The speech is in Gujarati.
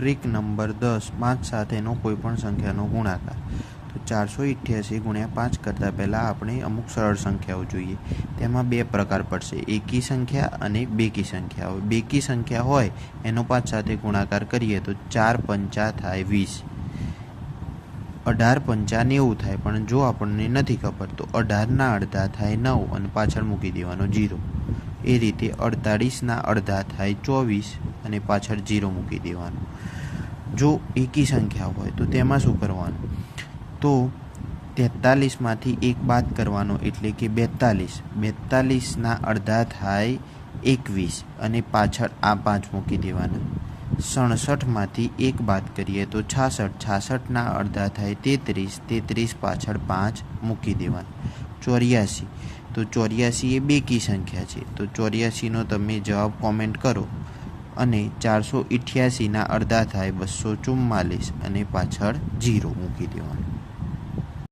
ટ્રીક નંબર દસ પાંચ સાથેનો કોઈપણ સંખ્યાનો ગુણાકાર. તો ચારસો ઇઠ્યાસી ગુણ્યા પાંચ કરતાં પહેલાં આપણે અમુક સરળ સંખ્યાઓ જોઈએ. તેમાં બે પ્રકાર પડશે. એકી સંખ્યા અને બેકી સંખ્યા હોય બેકી સંખ્યા હોય, એનો પાંચ સાથે ગુણાકાર કરીએ તો ચાર પંચા થાય વીસ. અઢાર પંચા નેવું થાય, પણ જો આપણને નથી ખબર તો અઢારના અડધા થાય નવ અને પાછળ મૂકી દેવાનો જીરો. એ રીતે અડતાળીસના અડધા થાય ચોવીસ અને પાછળ જીરો મૂકી દેવાનું. જો એકી સંખ્યા હોય તો તેમાં શું કરવાનું? તો તેતાલીસમાંથી એક બાદ કરવાનો એટલે કે બેતાલીસ. બેતાલીસના અડધા થાય એકવીસ અને પાછળ આ પાંચ મૂકી દેવાના. સડસઠમાંથી એક બાદ કરીએ તો છાસઠ. છાસઠના અડધા થાય તેત્રીસ. તેત્રીસ પાછળ પાંચ મૂકી દેવાના. ચોર્યાસી. તો ચોર્યાસી એ બેકી સંખ્યા છે. તો ચોર્યાસીનો તમે જવાબ કોમેન્ટ કરો અને ચારસો ઇઠ્યાસીના અડધા થાય બસો ચુમ્માલીસ અને પાછળ જીરો મૂકી દેવાનું.